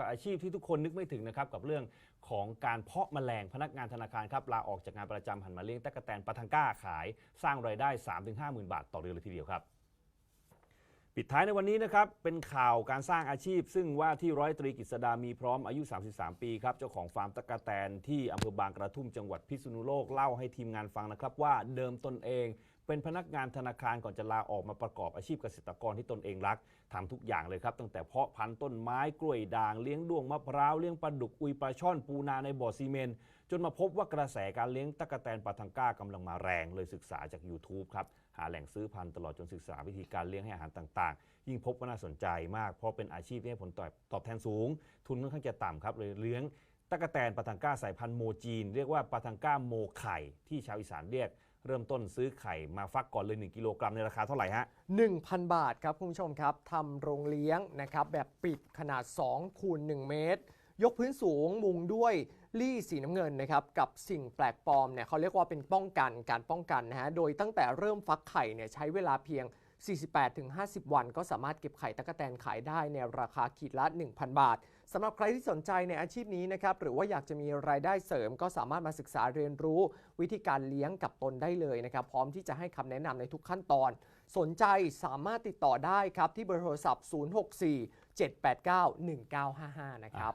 กับอาชีพที่ทุกคนนึกไม่ถึงนะครับกับเรื่องของการเพาะแมลงพนักงานธนาคารครับลาออกจากงานประจำหันมาเลี้ยงตะกแตนปาทังก้าขาย สร้างรายได้ 3-5หมื่นบาทต่อเดือนเลยทีเดียวครับ ปิดท้ายในวันนี้นะครับ เป็นข่าวการสร้างอาชีพ ซึ่งว่าที่ร้อยตรีกฤษดามีพร้อมอายุ 33 ปีครับ เจ้าของฟาร์มตะกะแตนที่อำเภอบางกระทุ่มจังหวัดพิษณุโลกเล่าให้ทีมงานฟังนะครับว่าเดิมตนเอง เป็นพนักงานธนาคารก่อนจะลาออกมาประกอบอาชีพเกษตรกรที่ตนเองรักทำทุกอย่างเลยครับ ตั้งแต่เพาะพันธุ์ต้นไม้กล้วยด่างเลี้ยงด้วงมะพร้าวเลี้ยงปลาดุกอุยปลาช่อนปูนาในบ่อซีเมนจนมาพบว่ากระแสการเลี้ยงตะกะแตนปาทังก้ากำลังมาแรงเลยศึกษาจาก YouTube ครับ หาแหล่งซื้อพันธุ์ตลอดจนศึกษาวิธีการเลี้ยงให้อาหารต่างๆ ยิ่งพบว่าน่าสนใจมากเพราะเป็นอาชีพที่ให้ผลตอบตอบแทนสูง ทุนค่อนข้างจะต่ำครับเลยเลี้ยง ตะกะแตนปาทังก้าสายพันธุ์โมจีน เรียกว่าปาทังก้าโมไข่ที่ชาวอีสานเรียก เริ่มต้นซื้อไข่มาฟักก่อนเลย 1 กิโลกรัมในราคาเท่าไหร่ฮะ 1,000 บาทครับคุณผู้ชมครับทำโรงเลี้ยงนะครับแบบปิดขนาด2คูณ1เมตร ยกพื้นสูงมุงด้วยลี่สีน้ำเงินนะครับกับสิ่งแปลกปลอมเนี่ยเขาเรียกว่าเป็นป้องกันการป้องกันนะฮะโดยตั้งแต่เริ่มฟักไข่เนี่ยใช้เวลาเพียง 48-50 วัน ก็สามารถเก็บไข่ตะกแตนขายได้ในราคาขีดละ 1,000 บาทสำหรับใครที่สนใจในอาชีพนี้นะครับหรือว่าอยากจะมีรายได้เสริม ก็สามารถมาศึกษาเรียนรู้วิธีการเลี้ยงกับตนได้เลยนะครับ พร้อมที่จะให้คำแนะนำในทุกขั้นตอน สนใจสามารถติดต่อได้ครับที่เบอร์โทรศัพท์ 064 789 1955 นะครับ